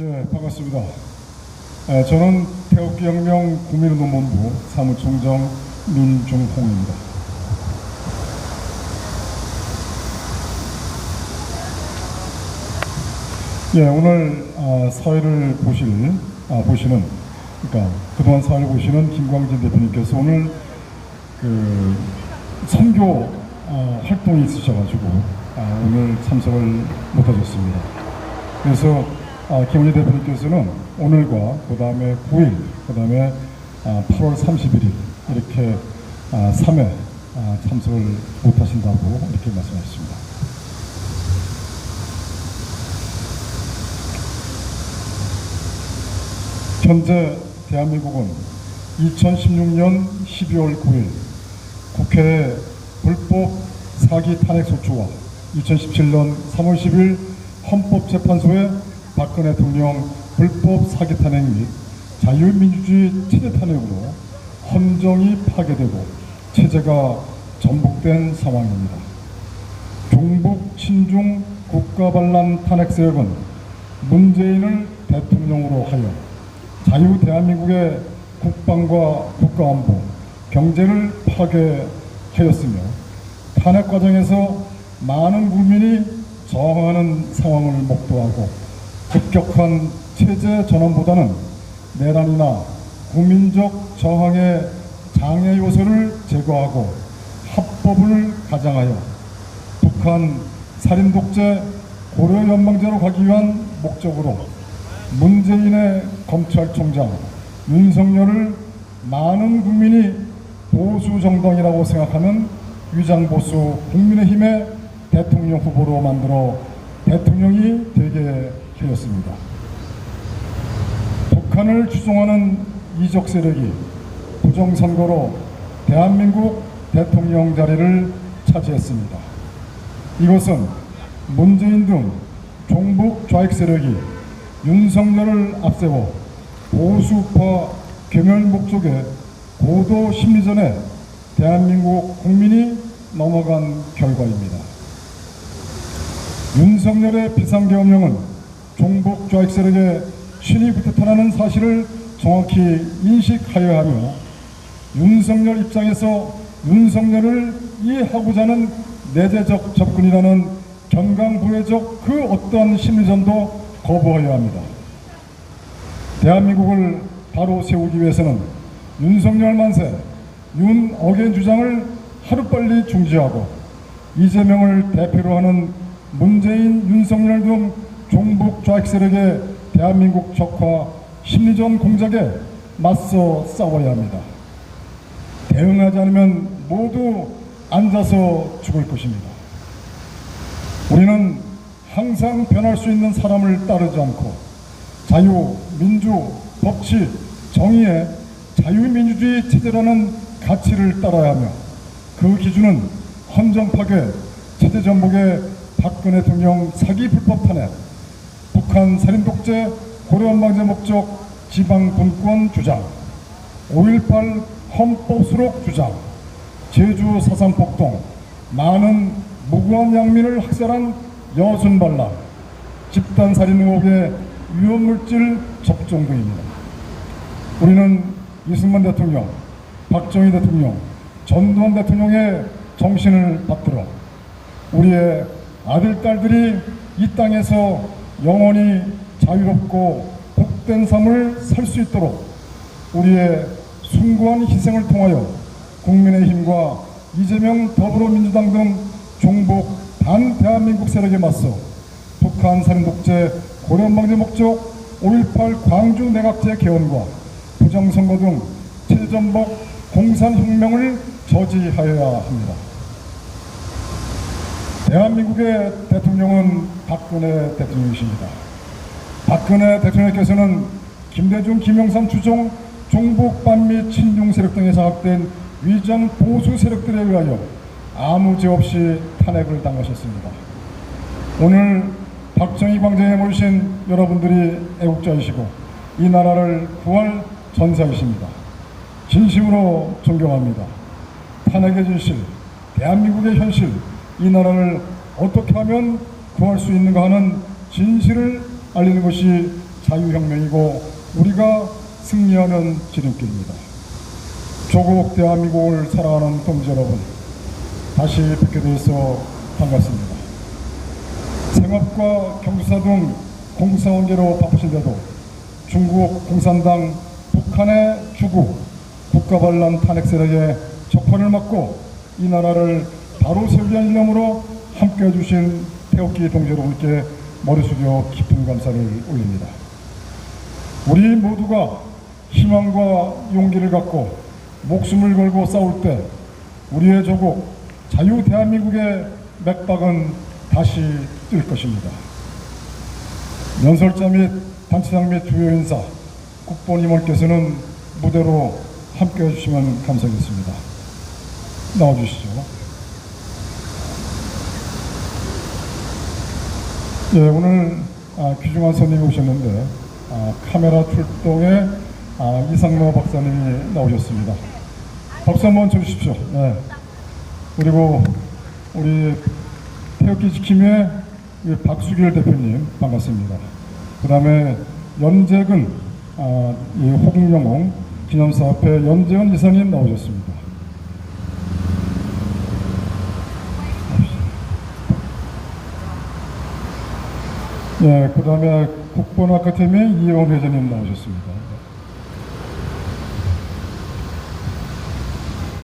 예, 반갑습니다. 예, 저는 태극기혁명 국민운동본부 사무총장 민중홍입니다. 예, 오늘 아, 사회를 보실 아, 보시는 그러니까 그동안 사회를 보시는 김광진 대표님께서 오늘 그 선교 어, 활동이 있으셔가지고 아, 오늘 참석을 못하셨습니다. 그래서 아, 김원희 대표님께서는 오늘과 그 다음에 9일, 그 다음에 아, 8월 31일 이렇게 아, 3회 아, 참석을 못하신다고 이렇게 말씀하셨습니다. 현재 대한민국은 2016년 12월 9일 국회에 불법 사기 탄핵 소추와 2017년 3월 10일 헌법재판소에 박근혜 대통령 불법 사기 탄핵 및 자유민주주의 체제 탄핵으로 헌정이 파괴되고 체제가 전복된 상황입니다. 종북 친중 국가반란 탄핵 세력은 문재인을 대통령으로 하여 자유 대한민국의 국방과 국가안보, 경제를 파괴하였으며 탄핵 과정에서 많은 국민이 저항하는 상황을 목도하고 급격한 체제 전환보다는 내란이나 국민적 저항의 장애 요소를 제거하고 합법을 가장하여 북한 살인 독재 고려 연방제로 가기 위한 목적으로 문재인의 검찰총장 윤석열을 많은 국민이 보수 정당이라고 생각하는 위장보수 국민의힘의 대통령 후보로 만들어 대통령이 되게 하였습니다. 북한을 추종하는 이적 세력이 부정선거로 대한민국 대통령 자리를 차지했습니다. 이것은 문재인 등 종북 좌익 세력이 윤석열을 앞세워 보수파 경열 목적의 고도 심리전에 대한민국 국민이 넘어간 결과입니다. 윤석열의 비상계엄령은 종북 좌익 세력의 신의부터 타는 사실을 정확히 인식하여야 하며 윤석열 입장에서 윤석열을 이해하고자 하는 내재적 접근이라는 경강부회적 그 어떠한 심리전도 거부하여야 합니다. 대한민국을 바로 세우기 위해서는 윤석열 만세, 윤 어겐 주장을 하루빨리 중지하고 이재명을 대표로 하는 문재인, 윤석열 등 종북 좌익 세력의 대한민국 적화 심리전 공작에 맞서 싸워야 합니다. 대응하지 않으면 모두 앉아서 죽을 것입니다. 우리는 항상 변할 수 있는 사람을 따르지 않고 자유, 민주, 법치, 정의의 자유민주주의 체제라는 가치를 따라야 하며 그 기준은 헌정 파괴, 체제 전복의 박근혜 대통령 사기 불법 탄핵, 북한 살인 독재, 고려한 방제 목적 지방 분권 주장, 5.18 헌법 수록 주장, 제주 사상 폭동, 많은 무고한 양민을 학살한 여순 반란, 집단 살인 의혹의 위험물질 접종 등입니다. 우리는 이승만 대통령, 박정희 대통령, 전두환 대통령의 정신을 받들어 우리의 아들, 딸들이 이 땅에서 영원히 자유롭고 복된 삶을 살 수 있도록 우리의 숭고한 희생을 통하여 국민의힘과 이재명 더불어민주당 등 종북 반 대한민국 세력에 맞서 북한 살인 독재 고려방제 목적 5.18 광주 내각제 개헌과 부정선거 등 체전복 공산혁명을 저지하여야 합니다. 대한민국의 대통령은 박근혜 대통령이십니다. 박근혜 대통령께서는 김대중, 김영삼 추종 종북반 및 친중 세력 등에 장악된 위장 보수 세력들에 의하여 아무 죄 없이 탄핵을 당하셨습니다. 오늘 박정희 광장에 모이신 여러분들이 애국자이시고 이 나라를 구할 전사이십니다. 진심으로 존경합니다. 탄핵의 진실, 대한민국의 현실, 이 나라를 어떻게 하면 구할 수 있는가 하는 진실을 알리는 것이 자유혁명이고 우리가 승리하는 지름길입니다. 조국 대한민국을 사랑하는 동지 여러분, 다시 뵙게 되어서 반갑습니다. 생업과 경주사 등 공사원계로 바쁘신데도 중국 공산당 북한의 주구 국가반란 탄핵 세력의 적판을 막고 이 나라를 바로 세우기 위한 일념으로 함께 해 주신 태극기 동지 여러분께 머리 숙여 깊은 감사를 올립니다. 우리 모두가 희망과 용기를 갖고 목숨을 걸고 싸울 때 우리의 조국 자유 대한민국의 맥박은 다시 뜰 것입니다. 연설자 및 단체장 및 주요 인사, 국보님들께서는 무대로 함께 해주시면 감사하겠습니다. 나와주시죠. 예, 오늘 아, 귀중한 손님이 오셨는데 아, 카메라 출동에 아, 이상로 박사님이 나오셨습니다. 박수 한번 쳐주십시오. 네. 그리고 우리 태극기 지킴의 박수길 대표님 반갑습니다. 그 다음에 연재근 아, 이 호국영웅 기념사업회 연재근 이사님 나오셨습니다. 예, 그 다음에 국본아카데미 이혜원 회장님 나오셨습니다.